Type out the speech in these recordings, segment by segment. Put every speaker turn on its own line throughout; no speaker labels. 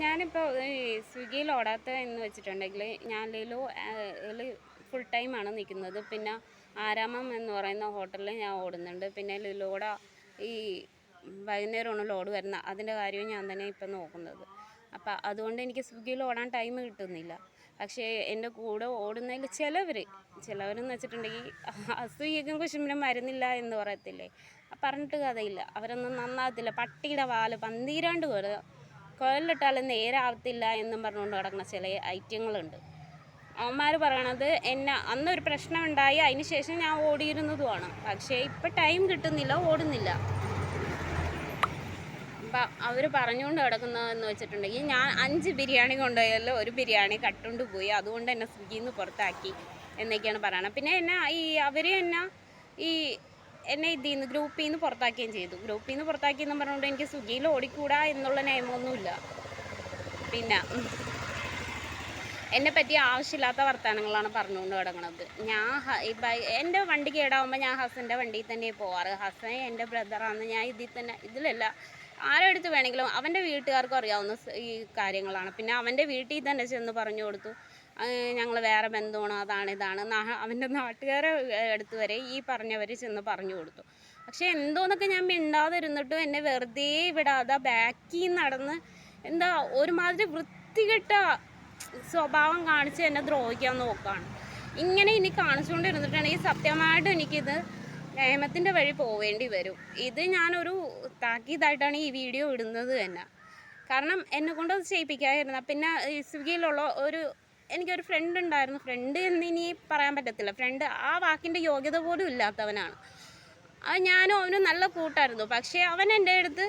ഞാനിപ്പോൾ സ്വിഗ്ഗിയിൽ ഓടാത്ത എന്ന് വെച്ചിട്ടുണ്ടെങ്കിൽ ഞാൻ ലിലു ഫുൾ ടൈമാണ് നിൽക്കുന്നത് പിന്നെ ആരാമം എന്ന് പറയുന്ന ഹോട്ടലിൽ ഞാൻ ഓടുന്നുണ്ട്. പിന്നെ ലിലോട ഈ വൈകുന്നേരമാണ് ലോഡ് വരുന്ന. അതിന്റെ കാര്യവും ഞാൻ തന്നെ ഇപ്പം നോക്കുന്നത്. അപ്പം അതുകൊണ്ട് എനിക്ക് സ്വിഗ്ഗിയിൽ ഓടാൻ ടൈം കിട്ടുന്നില്ല. പക്ഷേ എന്റെ കൂടെ ഓടുന്നതിൽ ചിലവർ ചിലവരെന്ന് വെച്ചിട്ടുണ്ടെങ്കിൽ അസൂയക്കും കുശുമ്പിനും മരുന്നില്ല എന്ന് പറയത്തില്ലേ? പറഞ്ഞിട്ട് കഥയില്ല. അവരൊന്നും നന്നാകത്തില്ല പട്ടിയുടെ വാൽ പന്തീരാണ്ട് പോലെ കുഴലിട്ടാലും നേരാവത്തില്ല എന്നും പറഞ്ഞുകൊണ്ട് കിടക്കുന്ന ചില ഐറ്റങ്ങളുണ്ട്. അവന്മാർ പറയണത് എന്നെ അന്നൊരു പ്രശ്നം ഉണ്ടായി അതിന് ശേഷം ഞാൻ ഓടിയിരുന്നതുമാണ്. പക്ഷേ ഇപ്പം ടൈം കിട്ടുന്നില്ല ഓടുന്നില്ല. അപ്പം അവർ പറഞ്ഞുകൊണ്ട് കിടക്കുന്നതെന്ന് വെച്ചിട്ടുണ്ടെങ്കിൽ ഞാൻ അഞ്ച് ബിരിയാണി കൊണ്ടുപോയല്ലോ ഒരു ബിരിയാണി കട്ടുകൊണ്ട് പോയി അതുകൊണ്ട് എന്നെ സ്വിഗ്ഗിയിൽ നിന്ന് പുറത്താക്കി എന്നൊക്കെയാണ് പറയണത്. പിന്നെ എന്നെ ഈ അവർ എന്നെ ഈ എന്നെ ഇതിൽ നിന്ന് ഗ്രൂപ്പിൽ നിന്ന് പുറത്താക്കുകയും ചെയ്തു. ഗ്രൂപ്പിൽ നിന്ന് പുറത്താക്കി എന്ന് പറഞ്ഞുകൊണ്ട് എനിക്ക് സ്വിഗ്ഗിയിൽ ഓടിക്കൂടാ എന്നുള്ള നിയമമൊന്നുമില്ല. പിന്നെ എന്നെ പറ്റി ആവശ്യമില്ലാത്ത വർത്തമാനങ്ങളാണ് പറഞ്ഞുകൊണ്ട് കിടക്കുന്നത് ഞാൻ എന്റെ വണ്ടി കേടാവുമ്പോൾ ഞാൻ ഹസന്റെ വണ്ടിയിൽ തന്നെ പോവാറ്. ഹസൻ എന്റെ ബ്രദറാണ് ഞാൻ ഇതിൽ തന്നെ ഇതിലല്ല. ആരുടെ അടുത്ത് വേണമെങ്കിലും അവന്റെ വീട്ടുകാർക്കും അറിയാവുന്ന ഈ കാര്യങ്ങളാണ്. പിന്നെ അവന്റെ വീട്ടിൽ തന്നെ ചെന്ന് പറഞ്ഞു കൊടുത്തു. ഞങ്ങൾ വേറെ ബന്ധമാണ് അതാണ് ഇതാണ്. അവന്റെ നാട്ടുകാരെ അടുത്ത് വരെ ഈ പറഞ്ഞവർ ചെന്ന് പറഞ്ഞു കൊടുത്തു. പക്ഷേ എന്തോന്നൊക്കെ ഞാൻ മിണ്ടാതെ മിണ്ടാതിരുന്നിട്ടും എന്നെ വെറുതെ വിടാതെ ബാക്കിൽ നടന്ന് എന്താ ഒരുമാതിരി വൃത്തികെട്ട സ്വഭാവം കാണിച്ച് എന്നെ ദ്രോഹിക്കാൻ നോക്കുകയാണ് ഇങ്ങനെ ഇനി കാണിച്ചുകൊണ്ടിരുന്നിട്ടുണ്ടെങ്കിൽ സത്യമായിട്ടും എനിക്കിത് നിയമത്തിന്റെ വഴി പോവേണ്ടി വരും. ഇത് ഞാനൊരു താക്കീതായിട്ടാണ് ഈ വീഡിയോ ഇടുന്നത് തന്നെ. കാരണം എന്നെ കൊണ്ട് അത് ചെയ്യിപ്പിക്കാതിരുന്ന. പിന്നെ സ്വിഗ്ഗിയിലുള്ള ഒരു എനിക്കൊരു ഫ്രണ്ട് ഉണ്ടായിരുന്നു. ഫ്രണ്ട് എന്നിനി പറയാൻ പറ്റത്തില്ല. ഫ്രണ്ട് ആ വാക്കിന്റെ യോഗ്യത പോലും ഇല്ലാത്തവനാണ്. അത് ഞാനും അവനും നല്ല കൂട്ടായിരുന്നു. പക്ഷേ അവൻ എന്റെ അടുത്ത്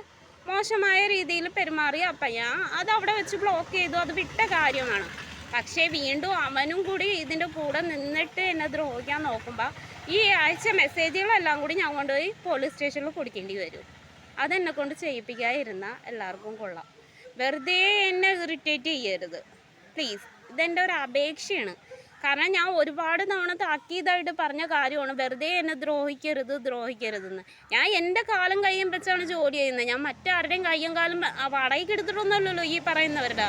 മോശമായ രീതിയിൽ പെരുമാറി അപ്പം ഞാൻ അത് അവിടെ വെച്ച് ബ്ലോക്ക് ചെയ്തു. അത് വിട്ട കാര്യമാണ്. പക്ഷേ വീണ്ടും അവനും കൂടി ഇതിന്റെ കൂടെ നിന്നിട്ട് എന്നെ ദ്രോഹിക്കാൻ നോക്കുമ്പോൾ ഈ ആഴ്ച മെസ്സേജുകളെല്ലാം കൂടി ഞാൻ കൊണ്ടുപോയി പോലീസ് സ്റ്റേഷനിൽ കൊടുക്കേണ്ടി വരും. അതെന്നെ കൊണ്ട് ചെയ്യിപ്പിക്കാതിരുന്ന എല്ലാവർക്കും കൊള്ളാം. വെറുതെ എന്നെ ഇറിറ്റേറ്റ് ചെയ്യരുത്. പ്ലീസ് ഇതെന്റെ ഒരു അപേക്ഷയാണ്. കാരണം ഞാൻ ഒരുപാട് തവണ താക്കീതായിട്ട് പറഞ്ഞ കാര്യമാണ്. വെറുതെ എന്നെ ദ്രോഹിക്കരുത് ദ്രോഹിക്കരുതെന്ന്. ഞാൻ എന്റെ കാലം കയ്യും വെച്ചാണ് ജോലി ചെയ്യുന്നത്. ഞാൻ മറ്റാരുടെയും കയ്യും കാലം വാടകയ്ക്ക് എടുത്തിട്ടൊന്നുമല്ലല്ലോ ഈ പറയുന്നവരുടെ.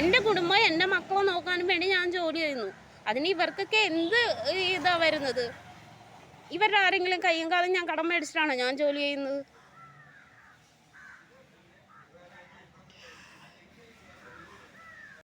എന്റെ കുടുംബം എന്റെ മക്കളെ നോക്കാനും വേണ്ടി ഞാൻ ജോലി ചെയ്യുന്നു. അതിന് ഇവർക്കൊക്കെ എന്ത് ഇതാ വരുന്നത്? ഇവരുടെ ആരെങ്കിലും കയ്യും കാലം ഞാൻ കടം മേടിച്ചിട്ടാണോ ഞാൻ ജോലി ചെയ്യുന്നത്?